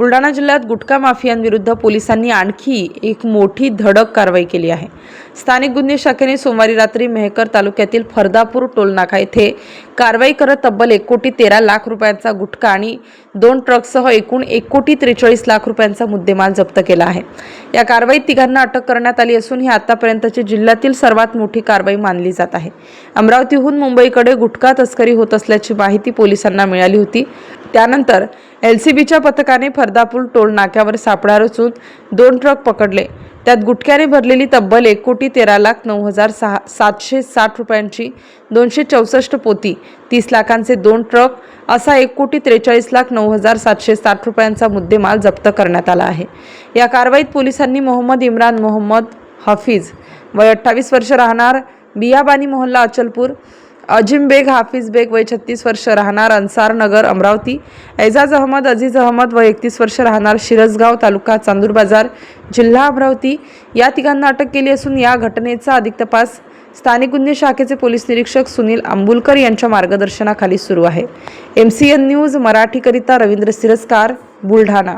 Buldhana जिल्ह्यात गुटखा माफियांविरुद्ध पोलिसांनी आणखी एक मोठी धडक कारवाई केली आहे. स्थानिक गुन्हे शाखेने सोमवारी रात्री मेहकर तालुक्यातील फरदापूर टोलनाका येथे कारवाई करत तब्बल एक कोटी तेरा लाख रुपयांचा गुटखा आणि दोन ट्रकसह एकूण एक कोटी त्रेचाळीस लाख रुपयांचा मुद्देमाल जप्त केला आहे. या कारवाईत तिघांना अटक करण्यात आली असून ही आतापर्यंतची जिल्ह्यातील सर्वात मोठी कारवाई मानली जात आहे. अमरावतीहून मुंबईकडे गुटखा तस्करी होत असल्याची माहिती पोलिसांना मिळाली होती. त्यानंतर एल सी बीच्या पथकाने फरदापूर टोल नाक्यावर सापळा रचून दोन ट्रक पकडले. त्यात गुटख्याने भरलेली तब्बल एक कोटी तेरा लाख नऊ हजार सहा सातशे साठ रुपयांची दोनशे चौसष्ट पोती तीस लाखांचे दोन ट्रक असा एक कोटी त्रेचाळीस लाख नऊ हजार सातशे साठ रुपयांचा मुद्देमाल जप्त करण्यात आला आहे. या कारवाईत पोलिसांनी मोहम्मद इम्रान मोहम्मद हफीज वय अठ्ठावीस वर्ष राहणार बियाबानी मोहल्ला अचलपूर अजिम बेग हाफिज बेग वय छत्तीस वर्ष राहणार अन्सार नगर अमरावती. ऐजाज अहमद अजीज अहमद वय एकतीस वर्ष राहणार शिरसगाव तालुका चांदूर बाजार जिल्हा अमरावती. या तिघांना अटक केली असून या घटनेचा अधिक तपास स्थानिक गुन्हे शाखेचे पोलीस निरीक्षक सुनील आंबुलकर यांच्या मार्गदर्शनाखाली सुरू आहे. एम सी एन न्यूज मराठीकरिता रवींद्र सिरस्कार बुलढाणा.